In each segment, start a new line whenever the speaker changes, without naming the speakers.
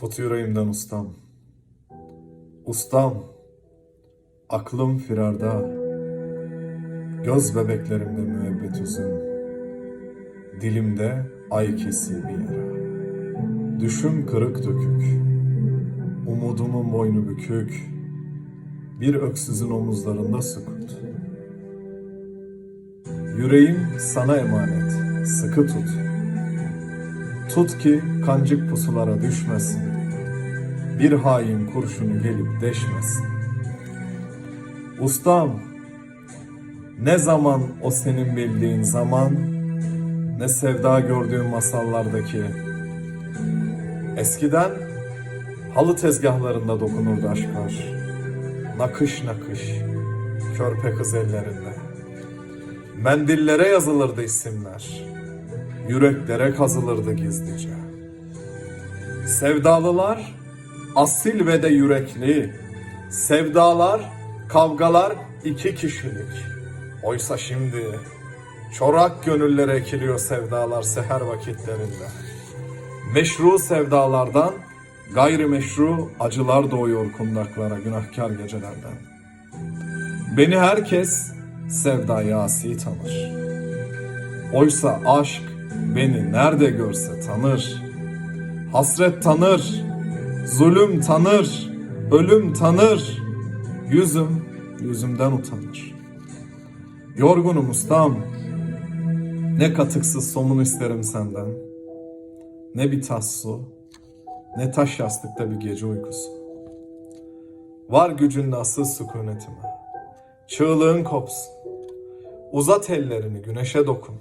Tut yüreğimden ustam. Ustam, aklım firarda. Göz bebeklerimde müebbet üzüm. Dilimde ay kesi bir yara. Düşüm kırık dökük. Umudumun boynu bükük. Bir öksüzün omuzlarında sükut. Yüreğim sana emanet, sıkı tut. Tut ki kancık pusulara düşmesin. Bir hain kurşunu gelip deşmesin. Ustam, ne zaman o senin bildiğin zaman, ne sevda gördüğün masallardaki. Eskiden halı tezgahlarında dokunurdu aşklar. Nakış nakış, körpe kız ellerinde. Mendillere yazılırdı isimler. Yüreklere kazılırdı gizlice. Sevdalılar asil ve de yürekli. Sevdalar, kavgalar iki kişilik. Oysa şimdi çorak gönüllere ekiliyor sevdalar seher vakitlerinde. Meşru sevdalardan gayrimeşru acılar doğuyor kundaklara günahkar gecelerden. Beni herkes sevdaya asi tanır. Oysa aşk beni nerede görse tanır. Hasret tanır, zulüm tanır, ölüm tanır. Yüzüm yüzümden utanır. Yorgunum ustam. Ne katıksız somun isterim senden. Ne bir tas su, ne taş yastıkta bir gece uykusu. Var gücünle asıl sükunetime. Çığlığın kopsun. Uzat ellerini güneşe dokun.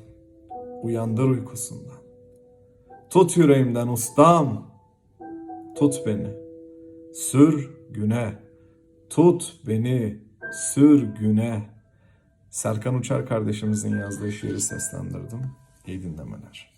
Uyandır uykusundan. Tut yüreğimden ustam. Tut beni. Sür güne. Tut beni. Sür güne. Serkan Uçar kardeşimizin yazdığı şiiri seslendirdim. İyi dinlemeler.